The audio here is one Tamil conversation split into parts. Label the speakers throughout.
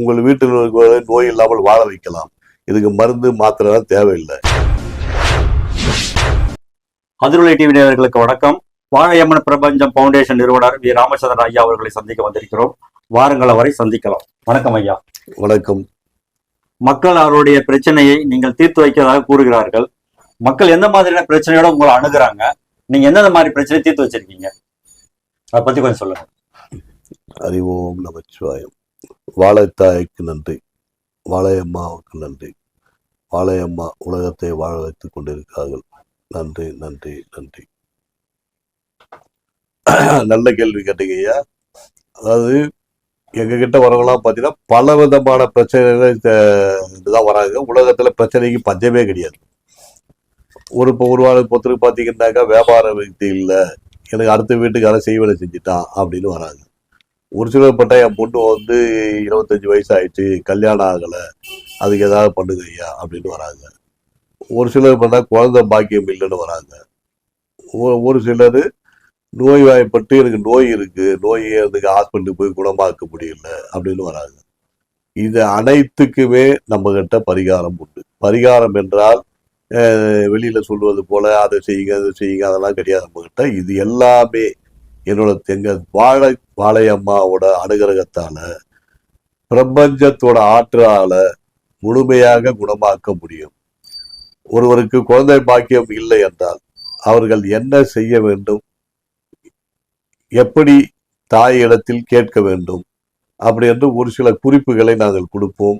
Speaker 1: உங்கள் வீட்டில் நோய் இல்லாமல் வாழ வைக்கலாம். இதுக்கு மருந்து மாத்திரை தேவையில்லை.
Speaker 2: அதிரொலி டிவி நேயர்களுக்கு வணக்கம். வாழையம்மன் பிரபஞ்சம் பவுண்டேஷன் நிறுவனர் வி. ராமச்சந்திரன் ஐயா அவர்களை சந்திக்க வந்திருக்கிறோம். வாரங்கள் வரை சந்திக்கலாம். வணக்கம் ஐயா.
Speaker 1: வணக்கம்.
Speaker 2: மக்கள் அவருடைய பிரச்சனையை நீங்கள் தீர்த்து வைக்கிறதாக கூறுகிறார்கள். மக்கள் எந்த மாதிரியான பிரச்சனையோட உங்களை அணுகுறாங்க? நீங்க எந்தெந்த மாதிரி பிரச்சனை தீர்த்து வச்சிருக்கீங்க? அதை பத்தி கொஞ்சம் சொல்லுங்க.
Speaker 1: அறிவோம் நமச்சிவாயம். வாழைத்தாய்க்கு நன்றி. வாழையம்மாவுக்கு நன்றி. வாழையம்மா உலகத்தை வாழ வைத்துக் கொண்டிருக்கிறார்கள். நன்றி நன்றி நன்றி. நல்ல கேள்வி கேட்டீங்க ஐயா. அதாவது எங்ககிட்ட வரவங்களாம் பார்த்தீங்கன்னா பல விதமான பிரச்சனைகள் இதுதான் வராங்க. உலகத்துல பிரச்சனைக்கு பஞ்சமே கிடையாது. ஒரு இப்போ ஒரு வாரம் பொறுத்தருக்கு பார்த்தீங்கன்னாக்கா வியாபார விருத்தி இல்லை. எனக்கு அடுத்த வீட்டுக்கார செய்வனை செஞ்சுட்டான் அப்படின்னு வராங்க. ஒரு சிலர் பட்டா என் பொண்ணு வந்து இருபத்தஞ்சு வயசு ஆயிடுச்சு கல்யாணம் ஆகலை. அதுக்கு ஏதாவது பண்ணுங்க ஐயா அப்படின்னு வராங்க. ஒரு சிலர் பார்த்தா குழந்தை பாக்கியம் இல்லைன்னு வராங்க. ஒரு- ஒரு சிலர் நோய்வாய்ப்பட்டு எனக்கு நோய் இருக்குது நோய் எனக்கு ஹாஸ்பிட்டலுக்கு போய் குணமாக்க முடியல அப்படின்னு வராங்க. இது அனைத்துக்குமே நம்மகிட்ட பரிகாரம் உண்டு. பரிகாரம் என்றால் வெளியில் சொல்வது போல் அதை செய்யுங்க அதை செய்யுங்க அதெல்லாம் கிடையாது நம்மகிட்ட. இது எல்லாமே என்னோட எங்க வாழை வாழையம்மாவோட அனுகிரகத்தால பிரபஞ்சத்தோட ஆற்றலால முழுமையாக குணமாக்க முடியும். ஒருவருக்கு குழந்தை பாக்கியம் இல்லை என்றால் அவர்கள் என்ன செய்ய வேண்டும்? எப்படி தாயிடத்தில் கேட்க வேண்டும்? அப்படி என்று ஒரு சில குறிப்புகளை நாங்கள் கொடுப்போம்.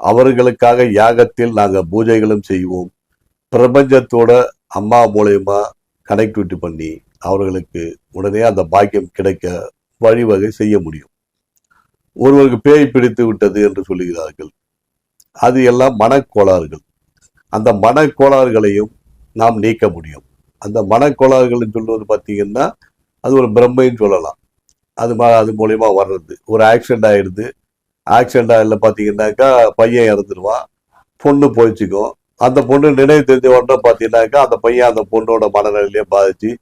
Speaker 1: அவர்களுக்காக யாகத்தில் நாங்கள் பூஜைகளும் செய்வோம். பிரபஞ்சத்தோட அம்மா மூலயமா கனெக்டிவிட்டி பண்ணி அவர்களுக்கு உடனே அந்த பாக்கியம் கிடைக்க வழிவகை செய்ய முடியும். ஒருவருக்கு பேய் பிடித்து விட்டது என்று சொல்லுகிறார்கள். அது எல்லாம் மனக்கோளாறுகள். அந்த மனக்கோளாறுகளையும் நாம் நீக்க முடியும். அந்த மனக்கோளாறுகள்னு சொல்வது பார்த்தீங்கன்னா அது ஒரு பிரம்மைன்னு சொல்லலாம். அது மா- அது மூலயமா வர்றது. ஒரு ஆக்சிடென்ட் ஆயிடுது. ஆக்சிடென்ட் ஆகல பார்த்தீங்கன்னாக்கா பையன் இறந்துருவான். பொண்ணு போயிச்சுக்கும். அந்த பொண்ணு நினைவு தெரிஞ்ச உடனே பார்த்தீங்கன்னாக்கா அந்த பையன் அந்த பொண்ணோட மனநிலையிலே பாதிச்சு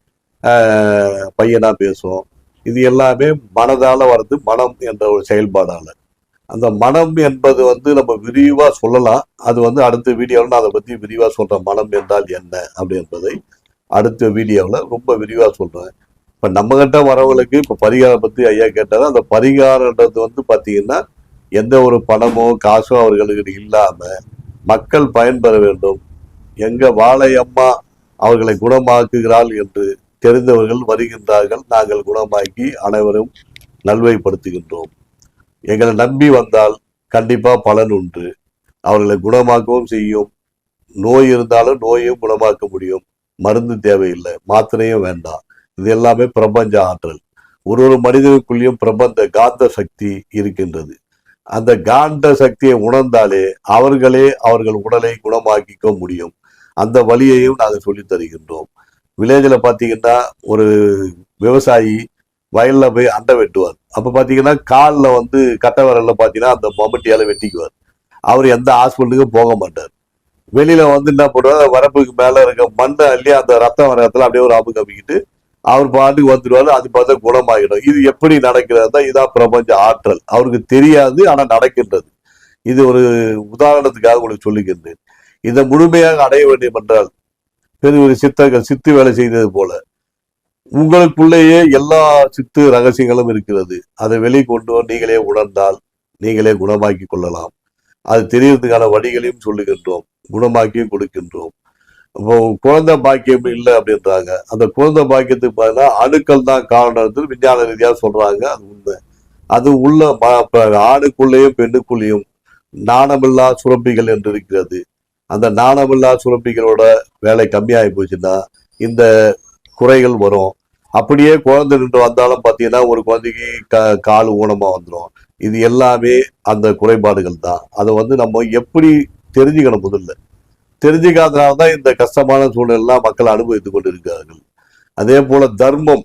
Speaker 1: பையனாக பேசுவோம். இது எல்லாமே மனதால் வர்றது மனம் என்ற ஒரு செயல்பாடால். அந்த மனம் என்பது வந்து நம்ம விரிவாக சொல்லலாம். அது வந்து அடுத்த வீடியோவில் நான் அதை பற்றி விரிவாக சொல்கிறேன் மனம் என்றால் என்ன அப்படி என்பதை அடுத்த வீடியோவில் ரொம்ப விரிவாக சொல்கிறேன் இப்போ நம்மகிட்ட வரவங்களுக்கு இப்போ பரிகாரம் பற்றி ஐயா கேட்டாரு அந்த பரிகாரன்றது வந்து பார்த்தீங்கன்னா எந்த ஒரு பணமோ காசோ அவர்களுக்கு இல்லாமல் மக்கள் பயன்பெற வேண்டும். எங்க வாழையம்மா அவர்களை குணமாக்குகிறாள் என்று தெரிந்தவர்கள் வருகின்றார்கள். நாங்கள் குணமாக்கி அனைவரும் நல்வைப்படுத்துகின்றோம் எங்களை நம்பி வந்தால் கண்டிப்பாக பலன் உண்டு. அவர்களை குணமாக்கவும் செய்யும். நோய் இருந்தாலும் நோயையும் குணமாக்க முடியும். மருந்து தேவையில்லை. மாத்திரையும் வேண்டாம். இது எல்லாமே பிரபஞ்ச ஆற்றல். ஒரு ஒரு மனிதனுக்குள்ளேயும் பிரபஞ்ச காந்த சக்தி இருக்கின்றது. அந்த காந்த சக்தியை உணர்ந்தாலே அவர்களே அவர்கள் உடலை குணமாக்கிக்க முடியும். அந்த வழியையும் நாங்கள் சொல்லித் தருகின்றோம். வில்லேஜில் பார்த்தீங்கன்னா ஒரு விவசாயி வயலில் போய் அண்டை வெட்டுவார். அப்போ பார்த்தீங்கன்னா காலில் வந்து கட்டை விரலில் பார்த்தீங்கன்னா அந்த மம்பட்டியால் வெட்டிக்குவார். அவர் எந்த ஹாஸ்பிட்டலுக்கும் போக மாட்டார். வெளியில் வந்து என்ன பண்ணுவார்? வரப்புக்கு மேலே இருக்க மண்ணை அள்ளி அந்த ரத்தம் வர இடத்துல அப்படியே ஒரு அமுக்கு அமுக்கிட்டு அவர் பாட்டுக்கு வந்துடுவார். அது பார்த்தா குணமாகிடும் இது எப்படி நடக்கிறதா இதான் பிரபஞ்ச ஆற்றல். அவருக்கு தெரியாது ஆனால் நடக்கின்றது. இது ஒரு உதாரணத்துக்காக உங்களுக்கு சொல்லுகின்றேன் இதை முழுமையாக அடைய வேண்டும் என்றால் பெரிய ஒரு சித்தர்கள் சித்து வேலை செய்தது போல. உங்களுக்குள்ளேயே எல்லா சித்து ரகசியங்களும் இருக்கிறது. அதை வெளிக்கொண்டு வந்து நீங்களே உணர்ந்தால் நீங்களே குணமாக்கி கொள்ளலாம். அது தெரியறதுக்கான வழிகளையும் சொல்லுகின்றோம். குணமாக்கியும் கொடுக்கின்றோம். இப்போ குழந்தை பாக்கியம் இல்லை அப்படின்றாங்க. அந்த குழந்தை பாக்கியத்துக்கு பார்த்தீங்கன்னா அணுக்கள் தான் காரணம் விஞ்ஞான ரீதியாக சொல்றாங்க. அது உண்மை. அது உள்ள ஆணுக்குள்ளேயும் பெண்ணுக்குள்ளேயும் நாணமில்லா சுரப்பிகள் என்று இருக்கிறது. அந்த நாணமில்லா சுரப்பிகளோட வேலை கம்மியாகி போச்சுன்னா இந்த குறைகள் வரும். அப்படியே குழந்தை நின்று வந்தாலும் பார்த்தீங்கன்னா ஒரு குழந்தைக்கு க கால் ஊனமாக வந்துடும் இது எல்லாமே அந்த குறைபாடுகள் தான். அதை வந்து நம்ம எப்படி தெரிஞ்சுக்கணும் முதல்ல? தெரிஞ்சுக்காதனால தான் இந்த கஷ்டமான சூழ்நிலாம் மக்கள் அனுபவித்துக் கொண்டிருக்கிறார்கள். அதே போல தர்மம்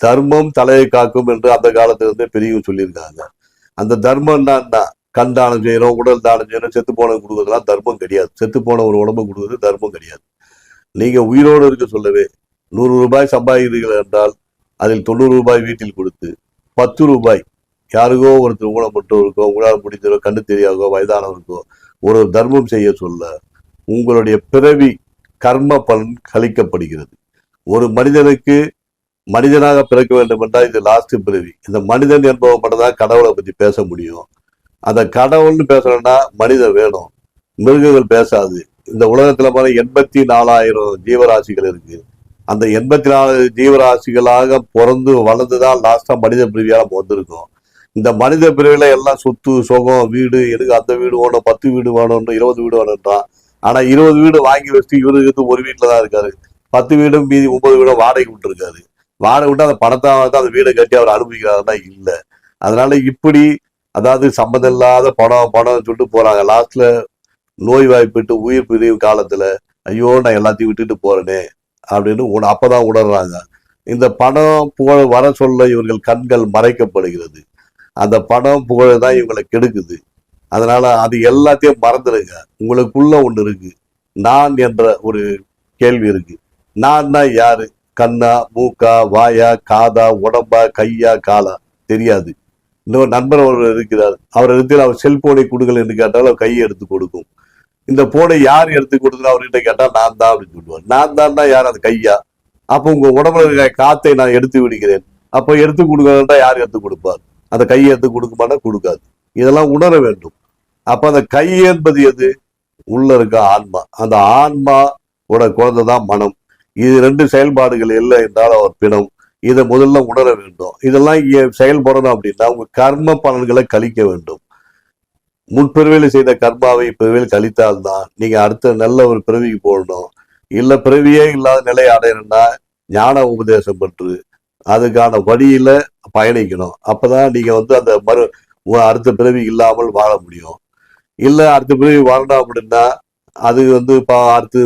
Speaker 1: தர்மம் தலையை காக்கும் என்று அந்த காலத்துலேருந்தே பெரியவங்க சொல்லியிருக்காங்க. அந்த தர்மம்னா என்னன்னா கண் தானம் செய்யறோம் உடல் தானம் செய்யணும் செத்து போனவங்க கொடுக்குறதுலாம் தர்மம் கிடையாது. செத்து போன ஒரு உடம்பு கொடுக்குறது தர்மம் கிடையாது. நீங்க உயிரோடு இருக்க சொல்லவே நூறு ரூபாய் சம்பாதிக்கிறீர்கள் என்றால் அதில் தொண்ணூறு ரூபாய் வீட்டில் கொடுத்து பத்து ரூபாய் யாருக்கோ ஒருத்தர் ஊனப்பட்டவருக்கோ உங்களால் முடிஞ்சவரோ கண்ணு தெரியாதோ வயதானவருக்கோ ஒரு தர்மம் செய்ய சொல்ல உங்களுடைய பிறவி கர்ம பலன் கழிக்கப்படுகிறது. ஒரு மனிதனுக்கு மனிதனாக பிறக்க வேண்டும் என்றால் இது லாஸ்ட் பிறவி. இந்த மனிதன் என்பவன் மட்டும்தான் கடவுளை பத்தி பேச முடியும். அந்த கடவுள்னு பேசணும்னா மனிதர் வேணும். மிருகங்கள் பேசாது. இந்த உலகத்துல மாதிரி எண்பத்தி நாலாயிரம் ஜீவராசிகள் இருக்கு. அந்த எண்பத்தி நாலு ஜீவராசிகளாக பிறந்து வளர்ந்துதான் லாஸ்டா மனித பிரிவியா நம்ம வந்திருக்கோம் இந்த மனித பிரிவில எல்லாம் சொத்து சுகம் வீடு எனக்கு அந்த வீடு வேணும் பத்து வீடு வேணும்னு இருபது வீடு வேணும்ன்றான். ஆனா இருபது வீடு வாங்கி வச்சுட்டு இவருக்கு ஒரு வீட்டுல தான் இருக்காரு. பத்து வீடும் மீதி ஒன்பது வீடும் வாடகை விட்டுருக்காரு. வாடகை விட்டு அந்த பணத்தை வந்து அந்த வீடை கட்டி அவர் அனுபவிக்கிறாருன்னா இல்லை. அதனால இப்படி அதாவது சம்மந்தம் இல்லாத பணம் பணம் சொல்லிட்டு போறாங்க. லாஸ்ட்ல நோய் வாய்ப்பிட்டு உயிர் பிரிவு காலத்துல ஐயோ நான் எல்லாத்தையும் விட்டுட்டு போறேனே அப்படின்னு உண அப்பதான் உணர்றாங்க. இந்த பணம் புகழ் வர சொல்ல இவர்கள் கண்கள் மறைக்கப்படுகிறது. அந்த பணம் புகழ் தான் இவங்களை கெடுக்குது. அதனால அது எல்லாத்தையும் மறந்துடுங்க. உங்களுக்குள்ள ஒன்று இருக்கு. நான் என்ற ஒரு கேள்வி இருக்கு. நான் தான் யாரு? கண்ணா மூக்கா வாயா காதா உடம்பா கையா காலா? தெரியாது. இன்னொரு நண்பர் ஒரு இருக்கிறார். அவர் இடத்தில் அவர் செல்போனை கொடுங்கள் என்று கேட்டால் அவர் கையை எடுத்து கொடுக்கும். இந்த போனை யார் எடுத்து கொடுத்தா அவர்கிட்ட கேட்டா நான் தான் அப்படின்னு சொல்லுவார். நான் தான் யார்? அது கையா? அப்போ உங்க உடம்புல இருக்க காத்தை நான் எடுத்து விடுகிறேன். அப்போ எடுத்து கொடுக்கறதா யார் எடுத்து கொடுப்பார்? அந்த கையை எடுத்து கொடுக்குமானா கொடுக்காது. இதெல்லாம் உணர வேண்டும். அப்ப அந்த கை என்பது எது? உள்ள இருக்க ஆன்மா. அந்த ஆன்மா உட குழந்தை தான் மனம். இது ரெண்டு செயல்பாடுகள் இல்லை என்றால் அவர் பிணம். இதை முதல்ல உணர வேண்டும். இதெல்லாம் செயல்படணும் அப்படின்னா உங்க கர்ம பலன்களை கழிக்க வேண்டும். முற்பிறவியில் செய்த கர்மாவை பிறவியில் கழித்தால்தான் நீங்க அடுத்த நல்ல ஒரு பிறவிக்கு போடணும் இல்ல பிறவியே இல்லாத நிலை அடையணும்னா ஞான உபதேசம் பெற்று அதுக்கான வழியில பயணிக்கணும். அப்பதான் நீங்க வந்து அந்த மறு அடுத்த பிறவி இல்லாமல் வாழ முடியும். இல்ல அடுத்த பிறவி வாழணும் அப்படின்னா அது வந்து இப்போ அடுத்து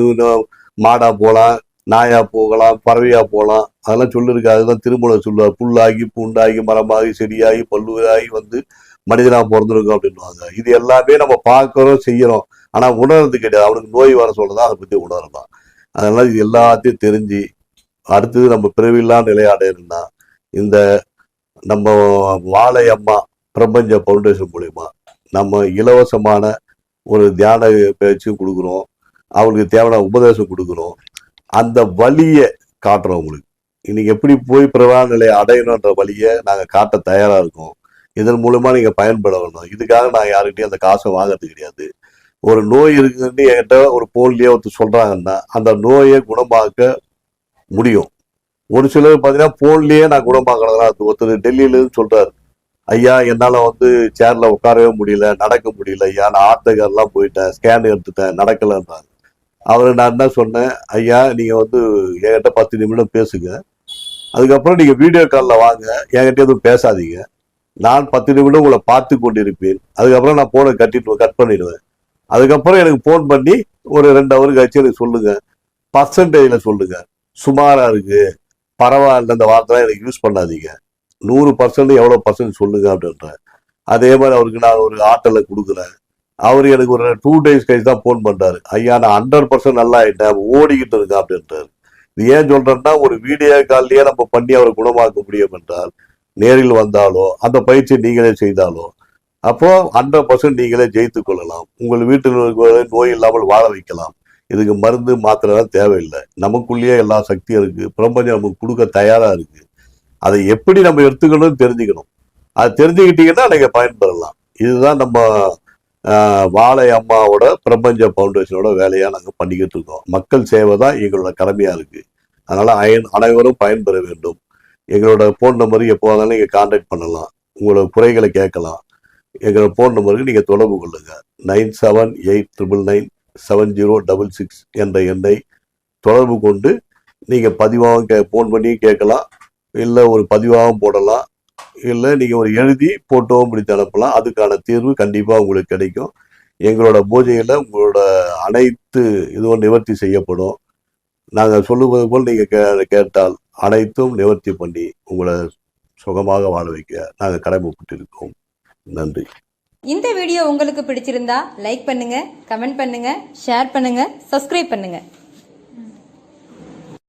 Speaker 1: மாடா போகலாம் நாயா போகலாம் பறவையா போகலாம். அதெல்லாம் சொல்லிருக்கு. அதுதான் திருமணம் சொல்லுவார். புல்லாகி பூண்டாகி மரமாகி செடியாகி பல்லுவராகி வந்து மனிதனாக பிறந்திருக்கும் அப்படின்னுவாங்க. இது எல்லாமே நம்ம பார்க்கறோம் செய்கிறோம் ஆனால் உணர்றது கிடையாது. அவனுக்கு நோய் வர சொல்லதான் அதை பற்றி உணரலாம். அதனால் இது எல்லாத்தையும் தெரிஞ்சு அடுத்தது நம்ம பிறவிலாம் நிலை அடையணும்னா இந்த நம்ம வாழை அம்மா பிரபஞ்ச ஃபவுண்டேஷன் மூலிமா நம்ம இலவசமான ஒரு தியான பேச்சும் கொடுக்குறோம். அவங்களுக்கு தேவையான உபதேசம் கொடுக்குறோம். அந்த வழியை காட்டுறோம் உங்களுக்கு. இன்னைக்கு எப்படி போய் பிரவான நிலையை அடையணுன்ற வழியை நாங்கள் காட்ட தயாராக இருக்கோம். இதன் மூலமா நீங்க பயன்பட வேணும் இதுக்காக நான் யாருக்கிட்டையும் அந்த காசை வாங்குறது கிடையாது. ஒரு நோய் இருக்குன்னு என்கிட்ட ஒரு போன்லயே ஒருத்தர் சொல்றாங்கன்னா அந்த நோயை குணமாக்க முடியும். ஒரு சிலர் பார்த்தீங்கன்னா போன்லயே நான் குணமாக்கறதெல்லாம் அது ஒருத்தர் டெல்லியில சொல்கிறாரு சொல்றாரு. ஐயா என்னால் வந்து சேர்ல உட்காரவே முடியல நடக்க முடியல ஐயா நான் ஆர்த்தகர்லாம் போயிட்டேன் ஸ்கேன் எடுத்துட்டேன் நடக்கலைன்றாங்க அவரை நான் என்ன சொன்னேன் ஐயா நீங்கள் வந்து என்கிட்ட பத்து நிமிடம் பேசுங்க. அதுக்கப்புறம் நீங்கள் வீடியோ காலில் வாங்க என்கிட்ட எதுவும் பேசாதீங்க. நான் பத்து நிமிடம் உங்களை பார்த்து கொண்டிருப்பேன். அதுக்கப்புறம் நான் ஃபோனை கட்டிட்டு கட் பண்ணிடுவேன். அதுக்கப்புறம் எனக்கு ஃபோன் பண்ணி ஒரு ரெண்டு ஹவர் கழிச்சு எனக்கு சொல்லுங்க. பர்சன்டேஜில் சொல்லுங்க. சுமாராக இருக்கு. பரவாயில்ல அந்த வார்த்தைலாம் எனக்கு யூஸ் பண்ணாதீங்க. நூறு பர்சன்ட் எவ்வளோ பர்சன்ட் சொல்லுங்க அப்படின்றேன் அதே மாதிரி அவருக்கு நான் ஒரு ஆட்டலை கொடுக்குறேன். அவர் எனக்கு ஒரு டூ டேஸ் கழிச்சு தான் ஃபோன் பண்ணுறாரு ஐயா நான் ஹண்ட்ரட் பர்சன்ட் நல்லா ஆகிட்டேன் ஓடிக்கிட்டு இருக்கேன் அப்படின்றாரு இது ஏன் சொல்கிறேன்னா ஒரு வீடியோ கால்லையே நம்ம பண்ணி அவரை குணமாக்க முடியும் என்றால் நேரில் வந்தாலோ அந்த பயிற்சியை நீங்களே செய்தாலோ அப்போ ஹண்ட்ரட் பர்சன்ட் நீங்களே ஜெயித்து கொள்ளலாம். உங்கள் வீட்டில் நோய் இல்லாமல் வாழ வைக்கலாம். இதுக்கு மருந்து மாத்திரைலாம் தேவையில்லை. நமக்குள்ளேயே எல்லா சக்தியும் இருக்குது பிரபஞ்சம் நமக்கு கொடுக்க தயாராக இருக்குது அதை எப்படி நம்ம எடுத்துக்கணும்னு தெரிஞ்சுக்கணும். அதை தெரிஞ்சுக்கிட்டீங்கன்னா நீங்கள் பயன்பெறலாம். இதுதான் நம்ம வாழை அம்மாவோட பிரபஞ்ச ஃபவுண்டேஷனோட வேலையா நாங்கள் பண்ணிக்கிட்டு இருக்கோம். மக்கள் சேவை தான் எங்களோட கடமையா இருக்கு. அதனால அயன் அனைவரும் பயன்பெற வேண்டும். எங்களோட ஃபோன் நம்பருக்கு எப்போ வந்தாலும் நீங்கள் கான்டாக்ட் பண்ணலாம். உங்களோட குறைகளை கேட்கலாம். எங்களோட ஃபோன் நம்பருக்கு நீங்கள் தொடர்பு கொள்ளுங்க. Nine seven eight triple nine seven zero double six என்ற எண்ணை தொடர்பு கொண்டு நீங்கள் பதிவாகவும் கே ஃபோன் பண்ணி கேட்கலாம். இல்லை ஒரு பதிவாகவும் போடலாம். இல்லை நீங்கள் ஒரு எழுதி போட்டோவும் பிடித்து அனுப்பலாம் அதுக்கான தீர்வு கண்டிப்பாக உங்களுக்கு கிடைக்கும். எங்களோட பூஜையில் உங்களோட அனைத்து இதுவும் நிவர்த்தி செய்யப்படும். நாங்கள் சொல்லுவது போல் நீங்கள் கே கேட்டால் அனைத்தும் நிவர்த்தி பண்ணி உங்களை சுகமாக வாழ வைக்க நாங்கள் கடமைப்பட்டிருக்கோம். நன்றி.
Speaker 3: இந்த வீடியோ உங்களுக்கு பிடிச்சிருந்தா லைக் பண்ணுங்க கமெண்ட் பண்ணுங்க ஷேர் பண்ணுங்க சப்ஸ்கிரைப் பண்ணுங்க.